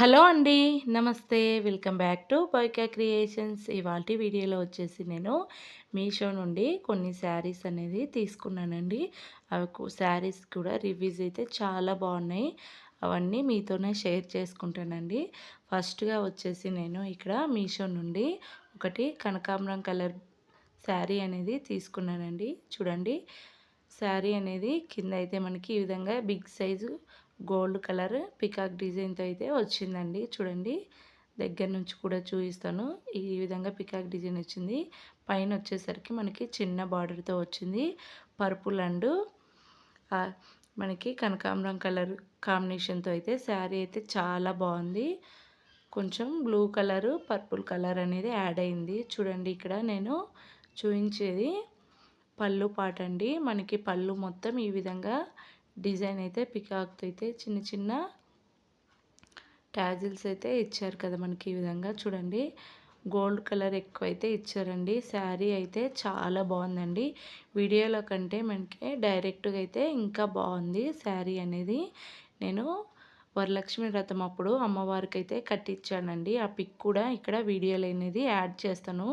Hello అండి నమస్తే. Welcome back to Paika creations. ఇవాళ వీడియోలో వచ్చేసి నేను మీషో నుండి కొన్ని శారీస్ అనేది తీసుకున్నానండి. అవి శారీస్ కూడా రివ్యూస్ అయితే చాలా బాగున్నాయి. అవన్నీ మీతోనే షేర్ చేసుకుంటానండి. ఫస్ట్గా వచ్చేసి నేను ఇక్కడ మీషో నుండి ఒకటి కనకాంబరం కలర్ శారీ అనేది తీసుకున్నానండి. చూడండి శారీ అనేది కింద అయితే మనకి ఈ విధంగా big size gold colour peacock డిజైన్తో అయితే వచ్చిందండి. చూడండి దగ్గర నుంచి కూడా చూపిస్తాను. ఈ విధంగా పికాక్ డిజైన్ వచ్చింది. పైన వచ్చేసరికి మనకి చిన్న బార్డర్తో వచ్చింది. పర్పుల్ అండ్ మనకి కనకాంబరం కలర్ కాంబినేషన్తో అయితే శారీ అయితే చాలా బాగుంది. కొంచెం బ్లూ కలరు పర్పుల్ కలర్ అనేది యాడ్ అయింది. చూడండి ఇక్కడ నేను చూపించేది పళ్ళు పాట అండి మనకి పళ్ళు మొత్తం ఈ విధంగా డిజైన్ అయితే పికాక్తో అయితే చిన్న చిన్న ట్యాజిల్స్ అయితే ఇచ్చారు కదా మనకి ఈ విధంగా. చూడండి గోల్డ్ కలర్ ఎక్కువ అయితే ఇచ్చారండి. శారీ అయితే చాలా బాగుందండి. వీడియోలో కంటే మనకి డైరెక్ట్గా అయితే ఇంకా బాగుంది శారీ అనేది. నేను వరలక్ష్మి వ్రతం అప్పుడు అమ్మవారికి అయితే కట్టించానండి. ఆ పిక్ కూడా ఇక్కడ వీడియోలో అనేది యాడ్ చేస్తాను.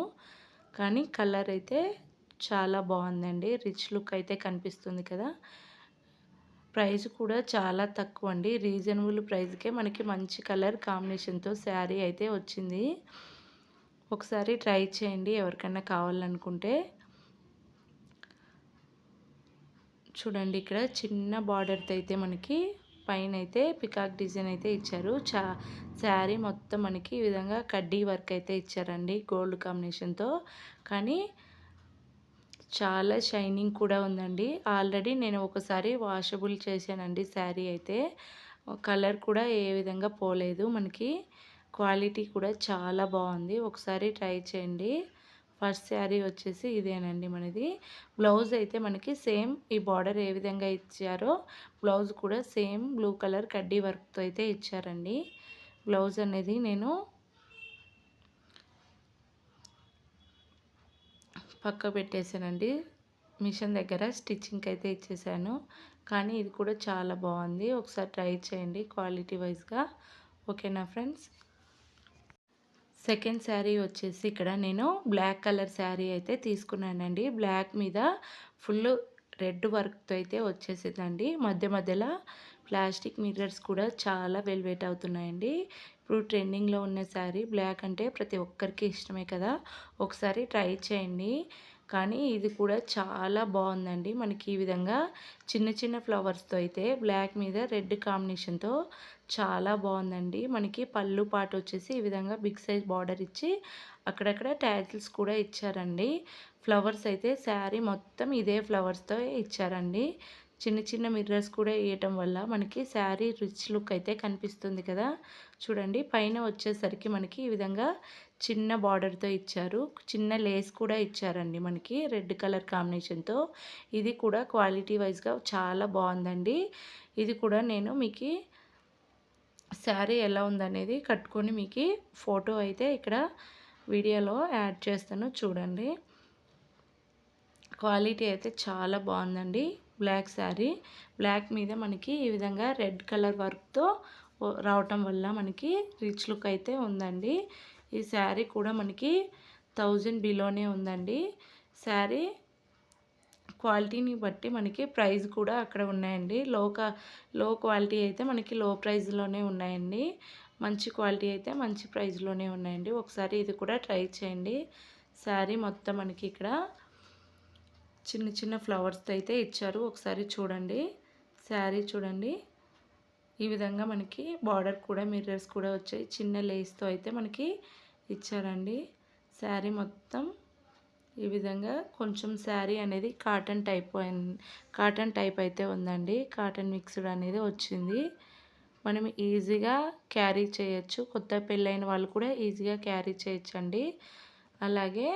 కానీ కలర్ అయితే చాలా బాగుందండి. రిచ్ లుక్ అయితే కనిపిస్తుంది కదా. ప్రైస్ కూడా చాలా తక్కువ అండి రీజనబుల్ ప్రైస్కే మనకి మంచి కలర్ కాంబినేషన్తో శారీ అయితే వచ్చింది. ఒకసారి ట్రై చేయండి ఎవరికైనా కావాలనుకుంటే. చూడండి ఇక్కడ చిన్న బార్డర్తో అయితే మనకి పైన అయితే పికాక్ డిజైన్ అయితే ఇచ్చారు. చా శారీ మొత్తం మనకి ఈ విధంగా కడ్డీ వర్క్ అయితే ఇచ్చారండి గోల్డ్ కాంబినేషన్తో. కానీ చాలా షైనింగ్ కూడా ఉందండి. ఆల్రెడీ నేను ఒకసారి వాషబుల్ చేశానండి శారీ అయితే. కలర్ కూడా ఏ విధంగా పోలేదు మనకి. క్వాలిటీ కూడా చాలా బాగుంది. ఒకసారి ట్రై చేయండి. ఫస్ట్ శారీ వచ్చేసి ఇదేనండి మనది. బ్లౌజ్ అయితే మనకి సేమ్ ఈ బార్డర్ ఏ విధంగా ఇచ్చారో బ్లౌజ్ కూడా సేమ్ బ్లూ కలర్ కడ్డీ వర్క్తో అయితే ఇచ్చారండి. బ్లౌజ్ అనేది నేను పక్క పెట్టేశానండి. మిషన్ దగ్గర స్టిచ్చింగ్కి అయితే ఇచ్చేసాను. కానీ ఇది కూడా చాలా బాగుంది. ఒకసారి ట్రై చేయండి క్వాలిటీ వైజ్గా. ఓకేనా ఫ్రెండ్స్? సెకండ్ శారీ వచ్చేసి ఇక్కడ నేను బ్లాక్ కలర్ శారీ అయితే తీసుకున్నానండి. బ్లాక్ మీద ఫుల్ రెడ్ వర్క్తో అయితే వచ్చేసిందండి. మధ్య మధ్యలో ప్లాస్టిక్ మిర్రర్స్ కూడా చాలా వెల్వేట్ అవుతున్నాయండి. ఇప్పుడు ట్రెండింగ్లో ఉన్న శారీ బ్లాక్ అంటే ప్రతి ఒక్కరికి ఇష్టమే కదా. ఒకసారి ట్రై చేయండి. కానీ ఇది కూడా చాలా బాగుందండి. మనకి ఈ విధంగా చిన్న చిన్న ఫ్లవర్స్తో అయితే బ్లాక్ మీద రెడ్ కాంబినేషన్తో చాలా బాగుందండి. మనకి పళ్ళు పాట వచ్చేసి ఈ విధంగా బిగ్ సైజ్ బార్డర్ ఇచ్చి అక్కడక్కడ ట్యాగిల్స్ కూడా ఇచ్చారండి. ఫ్లవర్స్ అయితే శారీ మొత్తం ఇదే ఫ్లవర్స్తో ఇచ్చారండి. చిన్న చిన్న మిర్రర్స్ కూడా వేయటం వల్ల మనకి శారీ రిచ్ లుక్ అయితే కనిపిస్తుంది కదా. చూడండి పైన వచ్చేసరికి మనకి ఈ విధంగా చిన్న బార్డర్తో ఇచ్చారు. చిన్న లేస్ కూడా ఇచ్చారండి మనకి రెడ్ కలర్ కాంబినేషన్తో ఇది కూడా క్వాలిటీ వైజ్గా చాలా బాగుందండి. ఇది కూడా నేను మీకు శారీ ఎలా ఉందనేది కట్టుకొని మీకు ఫోటో అయితే ఇక్కడ వీడియోలో యాడ్ చేస్తాను చూడండి. క్వాలిటీ అయితే చాలా బాగుందండి. బ్లాక్ శారీ. బ్లాక్ మీద మనకి ఈ విధంగా రెడ్ కలర్ వర్క్తో రావటం వల్ల మనకి రిచ్ లుక్ అయితే ఉందండి. ఈ శారీ కూడా మనకి థౌజండ్ బిలోనే ఉందండి. శారీ క్వాలిటీని బట్టి మనకి ప్రైస్ కూడా అక్కడ ఉన్నాయండి. లో లో క్వాలిటీ అయితే మనకి లో ప్రైస్లోనే ఉన్నాయండి. మంచి క్వాలిటీ అయితే మంచి ప్రైస్లోనే ఉన్నాయండి. ఒకసారి ఇది కూడా ట్రై చేయండి. శారీ మొత్తం మనకి ఇక్కడ చిన్న చిన్న ఫ్లవర్స్తో అయితే ఇచ్చారు. ఒకసారి చూడండి. శారీ చూడండి. ఈ విధంగా మనకి బార్డర్ కూడా మిర్రర్స్ కూడా వచ్చాయి. చిన్న లేస్తో అయితే మనకి ఇచ్చారండి. శారీ మొత్తం ఈ విధంగా కొంచెం శారీ అనేది కాటన్ టైప్ కాటన్ టైప్ అయితే ఉందండి. కాటన్ మిక్స్డ్ అనేది వచ్చింది. మనం ఈజీగా క్యారీ చేయొచ్చు. కొత్త పెళ్ళైన వాళ్ళు కూడా ఈజీగా క్యారీ చేయొచ్చండి. అలాగే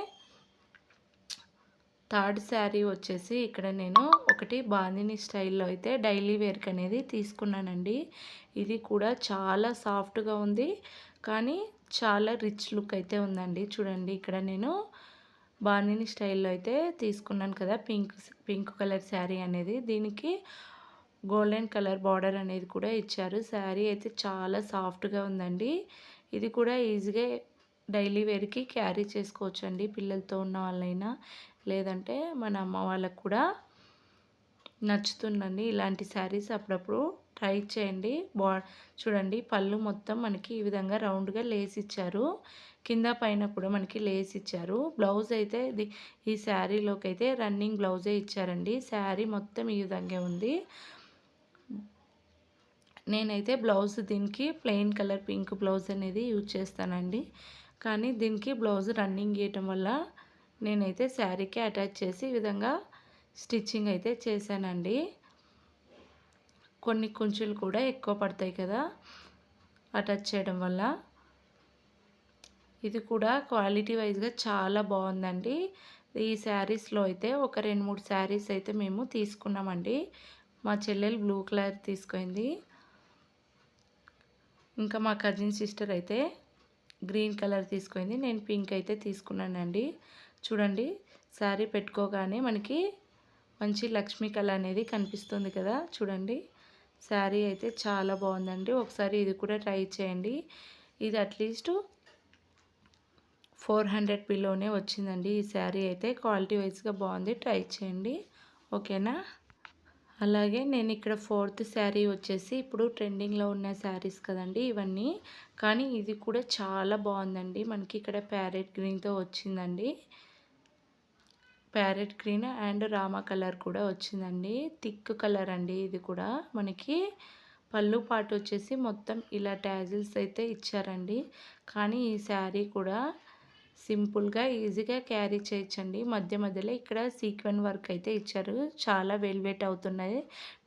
థర్డ్ శారీ వచ్చేసి ఇక్కడ నేను ఒకటి బాందిని స్టైల్లో అయితే డైలీ వేర్క్ అనేది తీసుకున్నానండి. ఇది కూడా చాలా సాఫ్ట్గా ఉంది. కానీ చాలా రిచ్ లుక్ అయితే ఉందండి. చూడండి ఇక్కడ నేను బాందిని స్టైల్లో అయితే తీసుకున్నాను కదా పింక్ పింక్ కలర్ శారీ అనేది. దీనికి గోల్డెన్ కలర్ బార్డర్ అనేది కూడా ఇచ్చారు. శారీ అయితే చాలా సాఫ్ట్గా ఉందండి. ఇది కూడా ఈజీగా డైలీ వేర్కి క్యారీ చేసుకోవచ్చు అండి పిల్లలతో ఉన్న వాళ్ళైనా. లేదంటే మన అమ్మ వాళ్ళకు కూడా నచ్చుతుందండి. ఇలాంటి శారీస్ అప్పుడప్పుడు ట్రై చేయండి. బా చూడండి పళ్ళు మొత్తం మనకి ఈ విధంగా రౌండ్గా లేస్ ఇచ్చారు. కింద పైన కూడా మనకి లేస్ ఇచ్చారు. బ్లౌజ్ అయితే ఇది ఈ శారీలోకి అయితే రన్నింగ్ బ్లౌజే ఇచ్చారండి. శారీ మొత్తం ఈ విధంగా ఉంది. నేనైతే బ్లౌజ్ దీనికి ప్లెయిన్ కలర్ పింక్ బ్లౌజ్ అనేది యూజ్ చేస్తానండి. కానీ దీనికి బ్లౌజ్ రన్నింగ్ వేయటం వల్ల నేనైతే శారీకి అటాచ్ చేసి ఈ విధంగా స్టిచ్చింగ్ అయితే చేశానండి. కొన్ని కుంచులు కూడా ఎక్కువ పడతాయి కదా అటాచ్ చేయడం వల్ల. ఇది కూడా క్వాలిటీ వైజ్గా చాలా బాగుందండి. ఈ శారీస్లో అయితే ఒక రెండు మూడు శారీస్ అయితే మేము తీసుకున్నామండి. మా చెల్లెలు బ్లూ కలర్ తీసుకుంది. ఇంకా మా కజిన్ సిస్టర్ అయితే గ్రీన్ కలర్ తీసుకుంది. నేను పింక్ అయితే తీసుకున్నానండి. చూడండి శారీ పెట్టుకోగానే మనకి మంచి లక్ష్మీ కళ అనేది కనిపిస్తుంది కదా చూడండి. శారీ అయితే చాలా బాగుందండి. ఒకసారి ఇది కూడా ట్రై చేయండి. ఇది అట్లీస్ట్ ఫోర్ హండ్రెడ్ బిలోనే వచ్చిందండి ఈ శారీ అయితే. క్వాలిటీ వైజ్గా బాగుంది. ట్రై చేయండి. ఓకేనా? అలాగే నేను ఇక్కడ ఫోర్త్ శారీ వచ్చేసి ఇప్పుడు ట్రెండింగ్లో ఉన్న శారీస్ కదండి ఇవన్నీ. కానీ ఇది కూడా చాలా బాగుందండి. మనకి ఇక్కడ ప్యారెట్ గ్రీన్తో వచ్చిందండి. Parrot green and Rama colour కూడా వచ్చిందండి. థిక్ కలర్ అండి ఇది కూడా. మనకి పళ్ళు పాటు వచ్చేసి మొత్తం ఇలా ట్యాజిల్స్ అయితే ఇచ్చారండి. కానీ ఈ శారీ కూడా సింపుల్గా ఈజీగా క్యారీ చేయొచ్చండి. మధ్య మధ్యలో ఇక్కడ సీక్వెన్ వర్క్ అయితే ఇచ్చారు. చాలా వెల్వేట్ అవుతున్నాయి.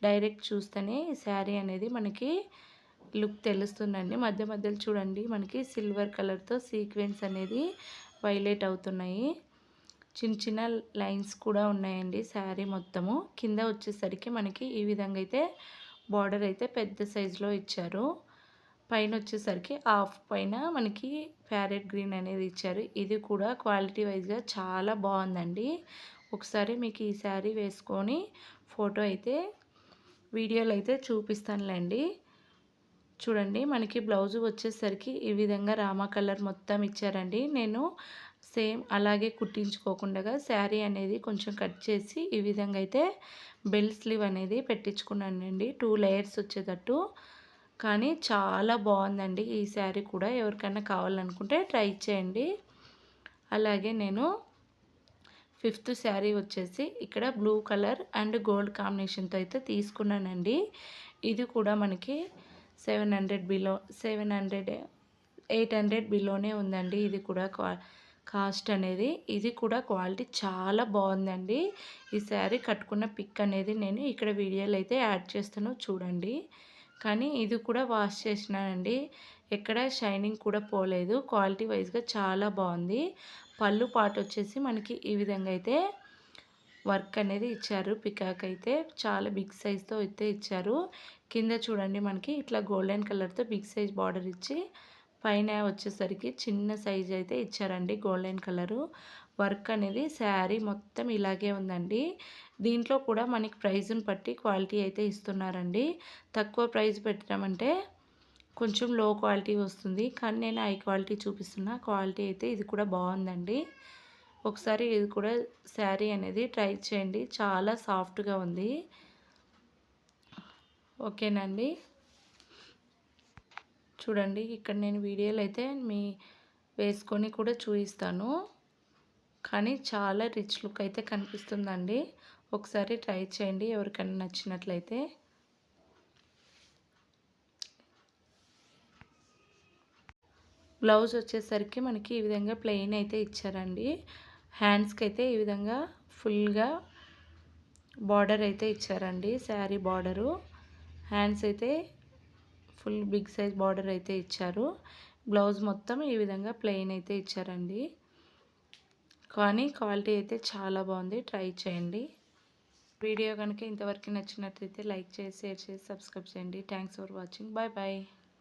డైరెక్ట్ చూస్తేనే ఈ శారీ అనేది మనకి లుక్ తెలుస్తుందండి. మధ్య మధ్యలో చూడండి మనకి సిల్వర్ కలర్తో సీక్వెన్స్ అనేది వైలెట్ అవుతున్నాయి. చిన్న చిన్న లైన్స్ కూడా ఉన్నాయండి శారీ మొత్తము. కింద వచ్చేసరికి మనకి ఈ విధంగా అయితే బార్డర్ అయితే పెద్ద సైజులో ఇచ్చారు. పైన వచ్చేసరికి హాఫ్ పైన మనకి ప్యారెట్ గ్రీన్ అనేది ఇచ్చారు. ఇది కూడా క్వాలిటీ వైజ్గా చాలా బాగుందండి. ఒకసారి మీకు ఈ శారీ వేసుకొని ఫోటో అయితే వీడియోలు అయితే చూపిస్తానులేండి. చూడండి మనకి బ్లౌజ్ వచ్చేసరికి ఈ విధంగా రామా కలర్ మొత్తం ఇచ్చారండి. నేను సేమ్ అలాగే కుట్టించుకోకుండా శారీ అనేది కొంచెం కట్ చేసి ఈ విధంగా అయితే బెల్ స్లీవ్ అనేది పెట్టించుకున్నానండి. టూ లేయర్స్ వచ్చేటట్టు. కానీ చాలా బాగుందండి ఈ శారీ కూడా. ఎవరికైనా కావాలనుకుంటే ట్రై చేయండి. అలాగే నేను ఫిఫ్త్ శారీ వచ్చేసి ఇక్కడ బ్లూ కలర్ అండ్ గోల్డ్ కాంబినేషన్తో అయితే తీసుకున్నానండి. ఇది కూడా మనకి seven hundred below seven hundred eight hundred బిలోనే ఉందండి. ఇది కూడా కాస్ట్ అనేది ఇది కూడా క్వాలిటీ చాలా బాగుందండి. ఈ శారీ కట్టుకున్న పిక్ అనేది నేను ఇక్కడ వీడియోలో అయితే యాడ్ చేస్తాను చూడండి. కానీ ఇది కూడా వాష్ చేసినానండి. ఎక్కడ షైనింగ్ కూడా పోలేదు. క్వాలిటీ వైజ్గా చాలా బాగుంది. పళ్ళు పాటు వచ్చేసి మనకి ఈ విధంగా అయితే వర్క్ అనేది ఇచ్చారు పికాక్ అయితే. చాలా బిగ్ సైజ్తో అయితే ఇచ్చారు. కింద చూడండి మనకి ఇట్లా గోల్డెన్ కలర్తో బిగ్ సైజ్ బార్డర్ ఇచ్చి పైన వచ్చేసరికి చిన్న సైజ్ అయితే ఇచ్చారండి గోల్డెన్ కలరు. వర్క్ అనేది శారీ మొత్తం ఇలాగే ఉందండి. దీంట్లో కూడా మనకి ప్రైజ్ని బట్టి క్వాలిటీ అయితే ఇస్తున్నారండి. తక్కువ ప్రైస్ పెట్టామంటే కొంచెం లో క్వాలిటీ వస్తుంది. కానీ నేను హై క్వాలిటీ చూపిస్తున్న క్వాలిటీ అయితే ఇది కూడా బాగుందండి. ఒకసారి ఇది కూడా శారీ అనేది ట్రై చేయండి. చాలా సాఫ్ట్గా ఉంది. ఓకేనండి. చూడండి ఇక్కడ నేను వీడియోలు అయితే మీ వేసుకొని కూడా చూపిస్తాను. కానీ చాలా రిచ్ లుక్ అయితే కనిపిస్తుందండి. ఒకసారి ట్రై చేయండి ఎవరికైనా నచ్చినట్లయితే. బ్లౌజ్ వచ్చేసరికి మనకి ఈ విధంగా ప్లెయిన్ అయితే ఇచ్చారండి. హ్యాండ్స్కి అయితే ఈ విధంగా ఫుల్గా బార్డర్ అయితే ఇచ్చారండి శారీ బార్డరు. హ్యాండ్స్ అయితే ఫుల్ బిగ్ సైజ్ బార్డర్ అయితే ఇచ్చారు. బ్లౌజ్ మొత్తం ఈ విధంగా ప్లెయిన్ అయితే ఇచ్చారండి. కానీ క్వాలిటీ అయితే చాలా బాగుంది. ట్రై చేయండి. వీడియో కనుక ఇంతవరకు నచ్చినట్లయితే లైక్ చేసి షేర్ చేసి సబ్స్క్రైబ్ చేయండి. Thanks for watching bye bye